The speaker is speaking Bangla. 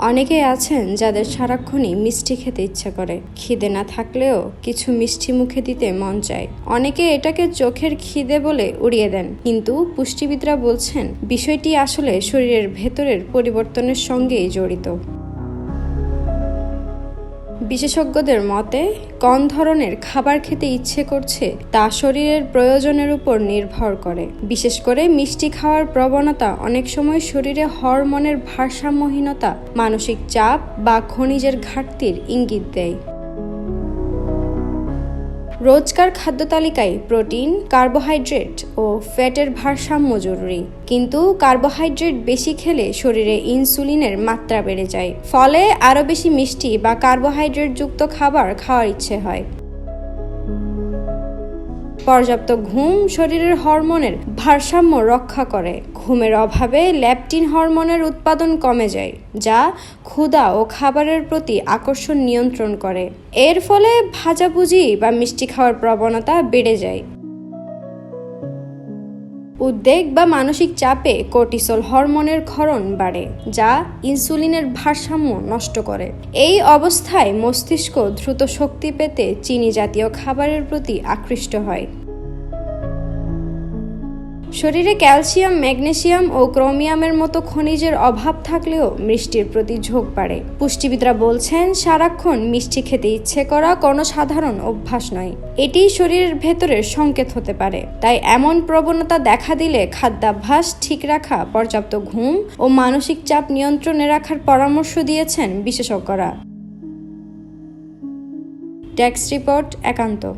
অনেকেই আছেন যাদের সারাক্ষণই মিষ্টি খেতে ইচ্ছা করে। খিদে না থাকলেও কিছু মিষ্টি মুখে দিতে মন চায়। অনেকে এটাকে চোখের খিদে বলে উড়িয়ে দেন। কিন্তু পুষ্টিবিদরা বলছেন, বিষয়টি আসলে শরীরের ভেতরের পরিবর্তনের সঙ্গেই জড়িত। বিশেষজ্ঞদের মতে, কোন ধরনের খাবার খেতে ইচ্ছে করছে তা শরীরের প্রয়োজনের উপর নির্ভর করে। বিশেষ করে মিষ্টি খাওয়ার প্রবণতা অনেক সময় শরীরে হরমোনের ভারসাম্যহীনতা, মানসিক চাপ বা খনিজের ঘাটতির ইঙ্গিত দেয়। রোজকার খাদ্য তালিকায় প্রোটিন, কার্বোহাইড্রেট ও ফ্যাটের ভারসাম্য জরুরি। কিন্তু কার্বোহাইড্রেট বেশি খেলে শরীরে ইনসুলিনের মাত্রা বেড়ে যায়। ফলে আরও বেশি মিষ্টি বা কার্বোহাইড্রেটযুক্ত খাবার খাওয়ার ইচ্ছে হয়। পর্যাপ্ত ঘুম শরীরের হরমোনের ভারসাম্য রক্ষা করে। ঘুমের অভাবে ল্যাপটিন হরমোনের উৎপাদন কমে যায়, যা ক্ষুধা ও খাবারের প্রতি আকর্ষণ নিয়ন্ত্রণ করে। এর ফলে ভাজাভুজি বা মিষ্টি খাওয়ার প্রবণতা বেড়ে যায়। উদ্বেগ বা মানসিক চাপে কর্টিসল হরমোনের ক্ষরণ বাড়ে, যা ইনসুলিনের ভারসাম্য নষ্ট করে। এই অবস্থায় মস্তিষ্ক দ্রুত শক্তি পেতে চিনি জাতীয় খাবারের প্রতি আকৃষ্ট হয়। শরীরে ক্যালসিয়াম, ম্যাগনেসিয়াম ও ক্রোমিয়ামের মতো খনিজের অভাব থাকলেও মিষ্টির প্রতি ঝোঁক বাড়ে। পুষ্টিবিদরা বলছেন, সারাক্ষণ মিষ্টি খেতে ইচ্ছে করা কোনো সাধারণ অভ্যাস নয়। এটি শরীরের ভেতরের সংকেত হতে পারে। তাই এমন প্রবণতা দেখা দিলে খাদ্যাভ্যাস ঠিক রাখা, পর্যাপ্ত ঘুম ও মানসিক চাপ নিয়ন্ত্রণে রাখার পরামর্শ দিয়েছেন বিশেষজ্ঞরা। ট্যাক্স রিপোর্ট, একান্ত।